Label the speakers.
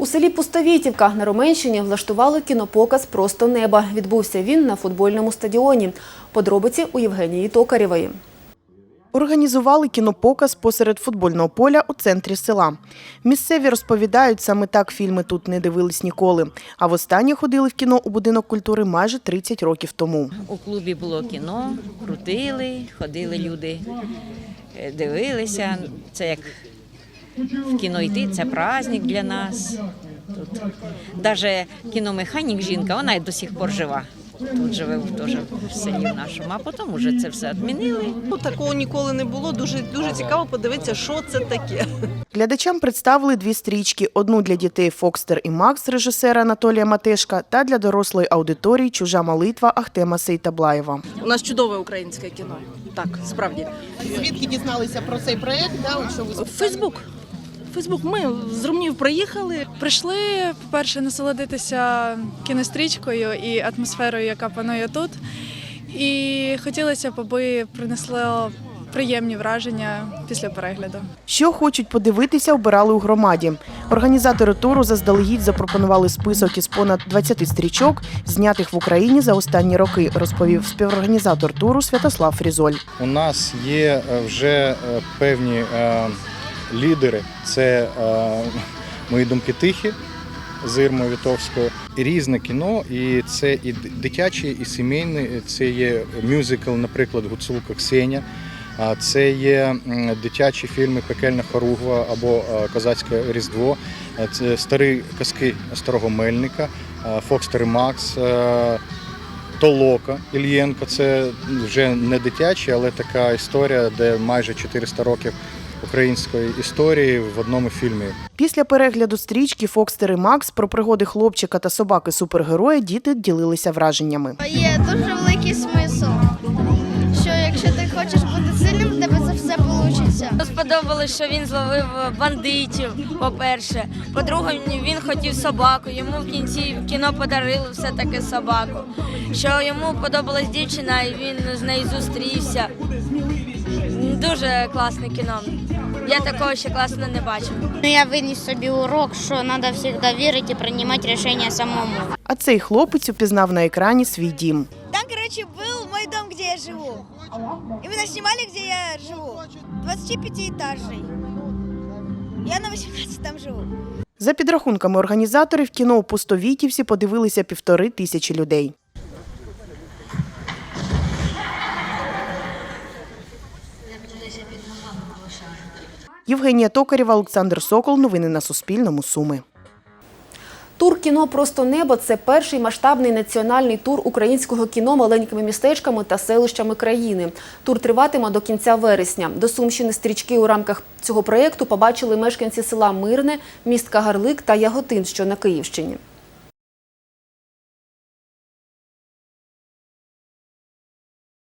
Speaker 1: У селі Пустовітівка на Роменщині влаштували кінопоказ Просто неба. Відбувся він на футбольному стадіоні. Подробиці у Євгенії Токарєвої.
Speaker 2: Організували кінопоказ посеред футбольного поля у центрі села. Місцеві розповідають, саме так фільми тут не дивились ніколи. А востаннє ходили в кіно у будинок культури майже 30 років тому.
Speaker 3: У клубі було кіно, крутили, ходили люди, е, дивилися. Це як в кіно йти, це праздник для нас. Тут навіть кіномеханік жінка, вона й до сих пор жива. Тут живе в- теж в селі нашому, а потім вже це все відмінили.
Speaker 4: Ну, Такого ніколи не було. Дуже дуже цікаво подивитися, що це таке.
Speaker 2: Глядачам представили дві стрічки: одну для дітей Фокстер і Макс режисера Анатолія Матешка та для дорослої аудиторії Чужа молитва Ахтема Сейтаблаєва.
Speaker 4: У нас чудове українське кіно. Так, справді.
Speaker 5: Звідки дізналися про цей проєкт? Да, що ви
Speaker 4: Фейсбук. Фейсбук. Ми з Румнів приїхали.
Speaker 6: Прийшли, по-перше, насолодитися кінострічкою і атмосферою, яка панує тут. І хотілося б, аби принесло приємні враження після перегляду.
Speaker 2: Що хочуть подивитися, обирали у громаді. Організатори туру заздалегідь запропонували список із понад 20 стрічок, знятих в Україні за останні роки, розповів співорганізатор туру Святослав Фрізоль.
Speaker 7: У нас є е, вже е, певні е, лідери. Це е, мої думки тихі з Ірмою Вітовською. Різне кіно, і це і дитяче, і сімейне. Це є мюзикл, наприклад, Гуцулка Ксеня. Це є дитячі фільми Пекельна Хоругва або е, Козацьке Різдво. Е, Це старі казки старого Мельника, Фокстер і Макс. Толока Ільєнко. Це вже не дитячі, але така історія, де майже 400 років української історії в одному фільмі.
Speaker 2: Після перегляду стрічки Фокстер і Макс про пригоди хлопчика та собаки супергероя діти ділилися враженнями.
Speaker 8: Є дуже великий смисл, що якщо ти хочеш бути сильним, в тебе це все вийде.
Speaker 9: Сподобалось, що він зловив бандитів, по-перше. По-друге, він хотів собаку. Йому в кінці в кіно подарили все-таки собаку. Що йому подобалась дівчина, і він з нею зустрівся. Дуже класне кіно. Я такого ще класно не бачив.
Speaker 8: Ну, я виніс собі урок, що треба завжди вірити і приймати рішення самому.
Speaker 2: А цей хлопець упізнав на екрані свій дім.
Speaker 10: Там, короче, был мой дом, где я живу. Именно снимали, где я живу. 25-этажный. Я на 18 там живу.
Speaker 2: За підрахунками організаторів, кіно у Пустовітівці подивилися півтори тисячі людей. Євгенія Токарєва, Олександр Сокол. Новини на Суспільному. Суми.
Speaker 1: Тур кіно Просто небо це перший масштабний національний тур українського кіно маленькими містечками та селищами країни. Тур триватиме до кінця вересня. До Сумщини стрічки у рамках цього проєкту побачили мешканці села Мирне, міст Кагарлик та Яготин, що на Київщині.